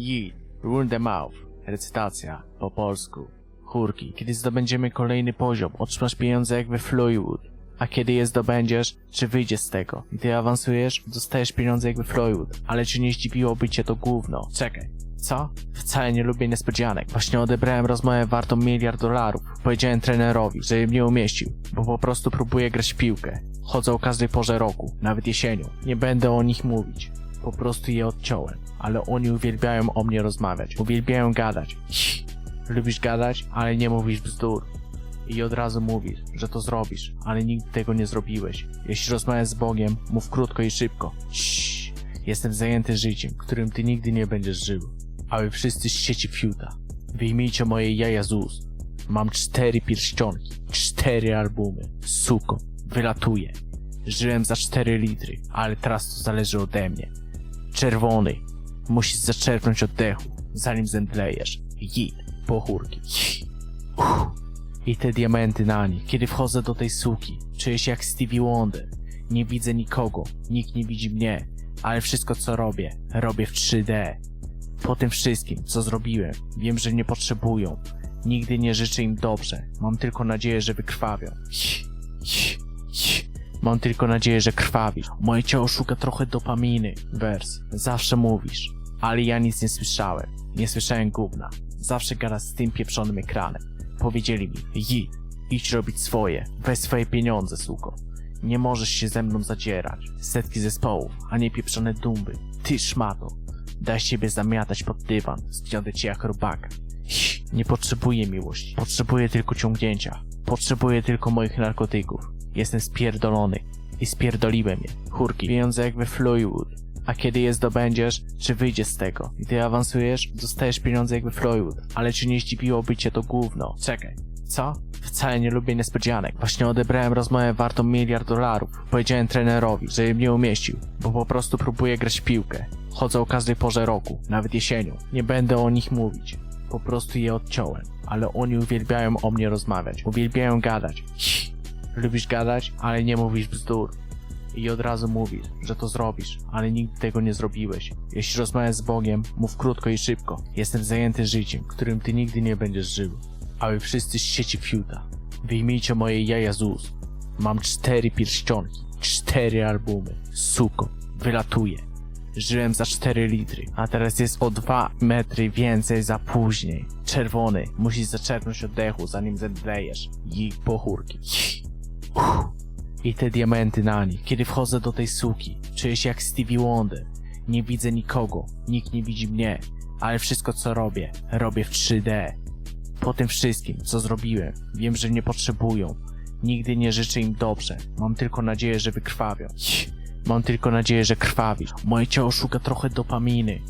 Yeet, run the mouth. Recytacja, po polsku. Chórki. Kiedy zdobędziemy kolejny poziom, otrzymasz pieniądze jak we. A kiedy je zdobędziesz, czy wyjdziesz z tego? Gdy awansujesz, dostajesz pieniądze jak we. Ale czy nie zdziwiłoby cię to gówno? Czekaj. Co? Wcale nie lubię niespodzianek. Właśnie odebrałem rozmowę wartą miliard dolarów. Powiedziałem trenerowi, że mnie umieścił, bo po prostu próbuję grać w piłkę. Chodzę o każdej porze roku, nawet jesienią. Nie będę o nich mówić. Po prostu je odciąłem. Ale oni uwielbiają o mnie rozmawiać. Uwielbiają gadać. Lubisz gadać, ale nie mówisz bzdur. I od razu mówisz, że to zrobisz, ale nigdy tego nie zrobiłeś. Jeśli rozmawiasz z Bogiem, mów krótko i szybko. Ciii. Jestem zajęty życiem, którym ty nigdy nie będziesz żył. A wy wszyscy z sieci fiuta. Wyjmijcie moje jaja z ust. Mam cztery pierścionki, cztery albumy. Suko, wylatuję. Żyłem za cztery litry, ale teraz to zależy ode mnie. Czerwony, musisz zaczerpnąć oddechu, zanim zemdlejesz. Jit, pochórki. Uff. I te diamenty na nich. Kiedy wchodzę do tej suki, czuję się jak Stevie Wonder. Nie widzę nikogo, nikt nie widzi mnie, ale wszystko co robię, robię w 3D. Po tym wszystkim, co zrobiłem, wiem, że nie potrzebują. Nigdy nie życzę im dobrze. Mam tylko nadzieję, że wykrwawią. Mam tylko nadzieję, że krwawisz. Moje ciało szuka trochę dopaminy. Wers. Zawsze mówisz. Ale ja nic nie słyszałem. Nie słyszałem gówna. Zawsze gadasz z tym pieprzonym ekranem. Powiedzieli mi, Ji, idź robić swoje. Weź swoje pieniądze, suko. Nie możesz się ze mną zadzierać. Setki zespołów, a nie pieprzone dumby. Ty szmato. Daj siebie zamiatać pod dywan. Zgniotę cię jak robaka. Nie potrzebuję miłości. Potrzebuję tylko ciągnięcia. Potrzebuję tylko moich narkotyków. Jestem spierdolony. I spierdoliłem je. Chórki. Pieniądze jak we Floywood. A kiedy je zdobędziesz, czy wyjdziesz z tego? Gdy awansujesz, dostajesz pieniądze jak we Floywood. Ale czy nie zdziwiłoby cię to gówno? Czekaj. Co? Wcale nie lubię niespodzianek. Właśnie odebrałem rozmowę wartą miliard dolarów. Powiedziałem trenerowi, że mnie umieścił, bo po prostu próbuję grać w piłkę. Chodzę o każdej porze roku, nawet jesienią. Nie będę o nich mówić. Po prostu je odciąłem. Ale oni uwielbiają o mnie rozmawiać. Uwielbiają gadać. Lubisz gadać, ale nie mówisz bzdur. I od razu mówisz, że to zrobisz, ale nigdy tego nie zrobiłeś. Jeśli rozmawiasz z Bogiem, mów krótko i szybko. Jestem zajęty życiem, którym ty nigdy nie będziesz żył. A wy wszyscy z sieci fiuta. Wyjmijcie moje jaja z ust. Mam cztery pierścionki, cztery albumy. Suko, wylatuję. Żyłem za 4 litry, a teraz jest o 2 metry więcej za później. Czerwony, musisz zaczerpnąć oddechu, zanim zemdlejesz. I pochórki. Uff. I te diamenty na nich. Kiedy wchodzę do tej suki, czuję się jak Stevie Wonder. Nie widzę nikogo, nikt nie widzi mnie, ale wszystko co robię, robię w 3D. Po tym wszystkim, co zrobiłem, wiem, że nie potrzebują. Nigdy nie życzę im dobrze. Mam tylko nadzieję, że wykrwawią. Mam tylko nadzieję, że krwawisz. Moje ciało szuka trochę dopaminy.